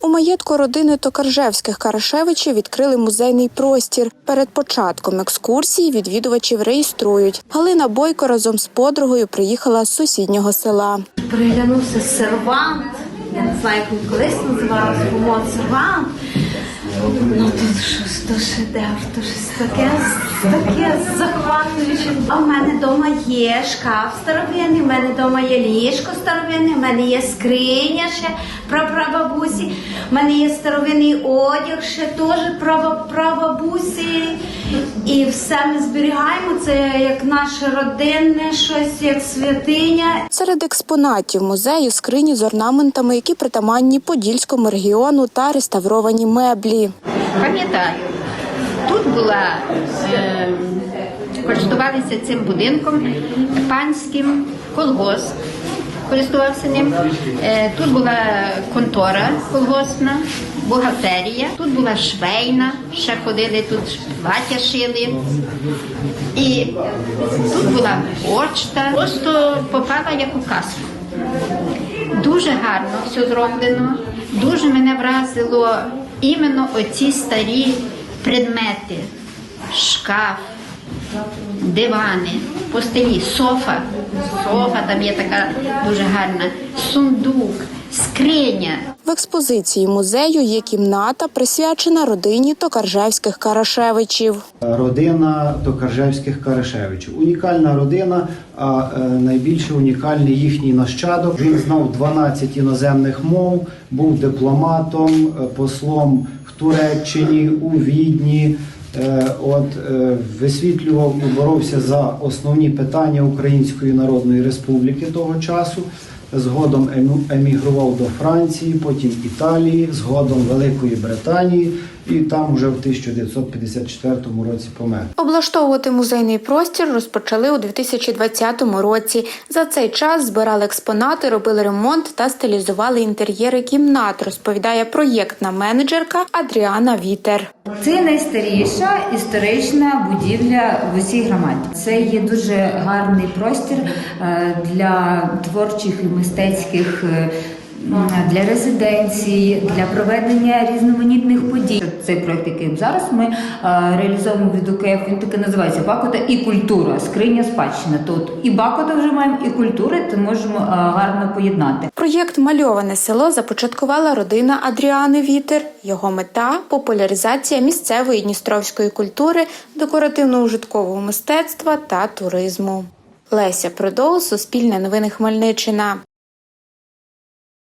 У маєтку родини Токаржевських Карашевичів відкрили музейний простір. Перед початком екскурсії відвідувачів реєструють. Галина Бойко разом з подругою приїхала з сусіднього села. Приглянувся сервант. Я не знаю, як він колись називався, по-моєму, сервант. То шедевр, то щось таке, таке захватуюче. А в мене вдома є шкаф старовинний, в мене вдома є ліжко старовинне, в мене є скриня ще прапрабабусі, в мене є старовинний одяг ще теж права- прабабусі. І все ми зберігаємо. Це як наше родинне щось, як святиня. Серед експонатів музею скрині з орнаментами, які притаманні Подільському регіону та реставровані меблі. Пам'ятаю, тут була е, користувалися цим будинком панським колгосп. Користувався ним. Е, тут була контора колгоспна, бухгалтерія, тут була швейна, ще ходили, тут плаття шили. І тут була почта. Просто попала як у казку. Дуже гарно все зроблено. Дуже мене вразило іменно оці старі предмети, шкаф, дивани, постелі, софа. Софа там є така дуже гарна, сундук, скриня. В експозиції музею є кімната, присвячена родині Токаржевських Карашевичів. Родина Токаржевських Карашевичів. Унікальна родина, а е, найбільше унікальний їхній нащадок. Він знав 12 іноземних мов, був дипломатом, е, послом в Туреччині, у Відні. Е, От висвітлював і боровся за основні питання Української Народної Республіки того часу. Згодом емігрував до Франції, потім Італії, згодом Великої Британії, і там вже в 1954 році помер. Облаштовувати музейний простір розпочали у 2020 році. За цей час збирали експонати, робили ремонт та стилізували інтер'єри кімнат, розповідає проєктна менеджерка Адріана Вітер. Це найстаріша історична будівля в усій громаді. Це є дуже гарний простір е, для творчих і мистецьких. Для резиденцій, для проведення різноманітних подій. Цей проект, який зараз ми е, реалізовуємо від УКФ, він таки називається Бакота і культура, скриня спадщина. Тут і Бакота вже маємо, і культури, то можемо е, гарно поєднати. Проєкт Мальоване село започаткувала родина Адріани Вітер. Його мета популяризація місцевої дністровської культури, декоративно-ужиткового мистецтва та туризму. Леся Продол, Суспільне новини Хмельниччина.